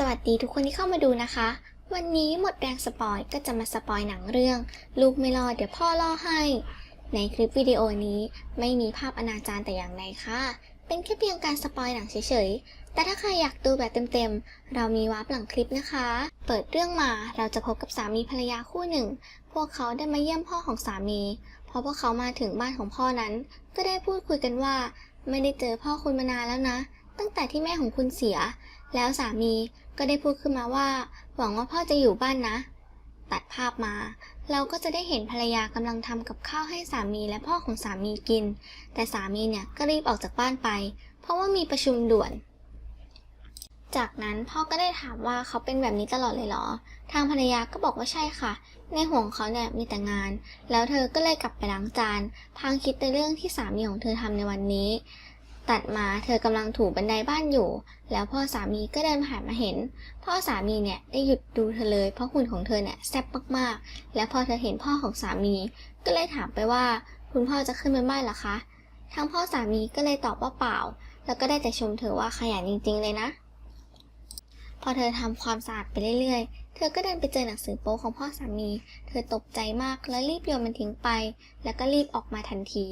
สวัสดีทุกคนที่เข้ามาดูนะคะ วันนี้หมดแรงสปอยก็จะมาสปอยหนังเรื่อง ลูกไม่รอเดี๋ยวพ่อล่อให้ ในคลิปวิดีโอนี้ไม่มีภาพอนาจารแต่อย่างใดค่ะ เป็นแค่เพียงการสปอยหนังเฉยๆ แต่ถ้าใครอยากดูแบบเต็มๆ เรามีวาร์ปหลังคลิปนะคะ เปิดเรื่องมาเราจะพบกับสามีภรรยาคู่หนึ่ง พวกเขาได้มาเยี่ยมพ่อของสามี พอพวกเขามาถึงบ้านของพ่อนั้น ก็ได้พูดคุยกันว่า ไม่ได้เจอพ่อคุณมานานแล้วนะ ตั้งแต่ที่แม่ของคุณเสีย แล้วสามีก็ได้พูดขึ้นมาว่า หวังว่าพ่อจะอยู่บ้านนะ ตัดภาพมา เราก็จะได้เห็นภรรยากำลังทำกับข้าวให้สามีและพ่อของสามีกิน แต่สามีเนี่ยก็รีบออกจากบ้านไป เพราะว่ามีประชุมด่วน จากนั้นพ่อก็ได้ถามว่าเขาเป็นแบบนี้ตลอดเลยเหรอ ทางภรรยาก็บอกว่าใช่ค่ะ ในห่วงเขาเนี่ยมีแต่งาน แล้วเธอก็เลยกลับไปล้างจานพังคิดในเรื่องที่สามีของเธอทำในวันนี้ ตัดมาเธอกำลังถูบันไดบ้านอยู่ แล้วพ่อสามีก็เดินผ่านมาเห็น พ่อสามีเนี่ยได้หยุดดูเธอเลย เพราะหุ่นของเธอเนี่ยแซ่บมากๆ แล้วพอเธอเห็นพ่อของสามี ก็เลยถามไปว่า คุณพ่อจะขึ้นไปบ้านหรอคะทางพ่อสามีก็เลยตอบว่าเปล่า แล้วก็ได้แต่ชมเธอว่าขยันจริง ๆ เลยนะ พอเธอทำความสะอาดไปเรื่อยๆ เธอก็เดินไปเจอหนังสือโป๊ของพ่อสามี เธอตกใจมากและรีบโยนมันทิ้งไป แล้วก็รีบออกมาทันที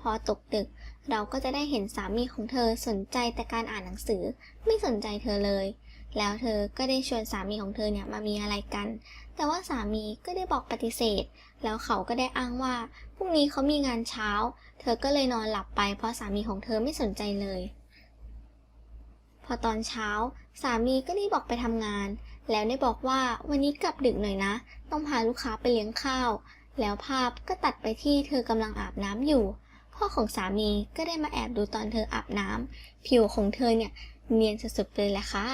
พอตกดึก เราก็จะได้เห็นสามีของเธอสนใจแต่การอ่านหนังสือ ไม่สนใจเธอเลย แล้วเธอก็ได้ชวนสามีของเธอเนี่ยมามีอะไรกัน แต่ว่าสามีก็ได้บอกปฏิเสธ แล้วเขาก็ได้อ้างว่าพรุ่งนี้เขามีงานเช้า เธอก็เลยนอนหลับไป เพราะสามีของเธอไม่สนใจเลย พอตอนเช้า สามีก็ได้บอกไปทำงาน แล้วได้บอกว่าวันนี้กลับดึกหน่อยนะ ต้องพาลูกค้าไปเลี้ยงข้าว แล้วภาพก็ตัดไปที่เธอกำลังอาบน้ำอยู่ พ่อของสามีก็ได้มาแอบดูตอนเธออาบน้ำผิวของเธอเนี่ยเนียนสุดๆเลยแหละค่ะ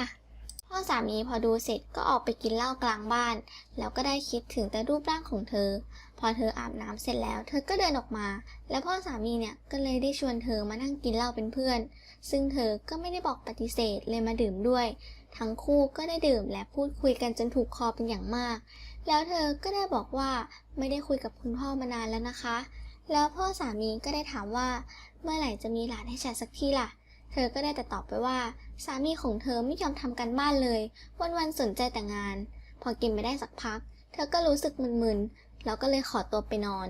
พ่อสามีพอดูเสร็จก็ออกไปกินเหล้ากลางบ้าน แล้วก็ได้คิดถึงแต่รูปร่างของเธอ พอเธออาบน้ำเสร็จแล้ว เธอก็เดินออกมา แล้วพ่อสามีเนี่ยก็เลยได้ชวนเธอมานั่งกินเหล้าเป็นเพื่อน ซึ่งเธอก็ไม่ได้บอกปฏิเสธเลยมาดื่มด้วย ทั้งคู่ก็ได้ดื่มและพูดคุยกันจนถูกคอเป็นอย่างมาก แล้วเธอก็ได้บอกว่าไม่ได้คุยกับคุณพ่อมานานแล้วนะคะ แล้วพ่อสามีก็ได้ถามว่า เมื่อไหร่จะมีหลานให้ฉันสักทีล่ะ เธอก็ได้แต่ตอบไปว่า สามีของเธอไม่ยอมทำกันบ้านเลย วันๆสนใจแต่งาน พอกินไปได้สักพัก เธอก็รู้สึกมึนๆ แล้วก็เลยขอตัวไปนอน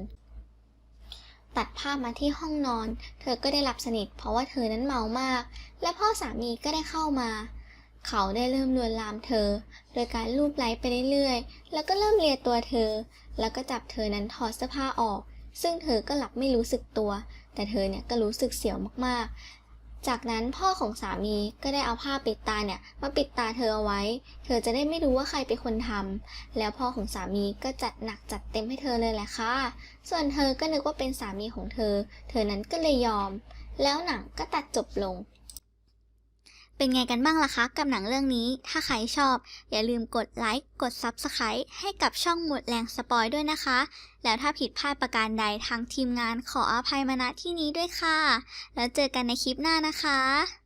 ตัดภาพมาที่ห้องนอน เธอก็ได้หลับสนิท เพราะว่าเธอนั้นเมามาก และพ่อสามีก็ได้เข้ามา เขาได้เริ่มลวนลามเธอ โดยการลูบไล้ไปเรื่อยๆ แล้วก็เริ่มเลียตัวเธอ แล้วก็จับเธอนั้นถอดเสื้อผ้าออก ซึ่งเธอก็หลับไม่รู้สึกตัว แต่เธอเนี่ยก็รู้สึกเสียวมากๆ จากนั้นพ่อของสามีก็ได้เอาผ้าปิดตาเนี่ยมาปิดตาเธอเอาไว้ เธอจะได้ไม่รู้ว่าใครเป็นคนทำแล้วพ่อของสามีก็จัดหนักจัดเต็มให้เธอเลยแหละค่ะ ส่วนเธอก็นึกว่าเป็นสามีของเธอ เธอนั้นก็เลยยอม แล้วหนังก็ตัดจบลง เป็นไงกันบ้างล่ะคะกับหนังเรื่องนี้ ถ้าใครชอบ อย่าลืมกดไลค์ กด Subscribe ให้กับช่องหมดแรงสปอยด้วยนะคะ แล้วถ้าผิดพลาดประการใดทางทีมงานขออภัยมาณที่นี้ด้วยค่ะ แล้วเจอกันในคลิปหน้านะคะ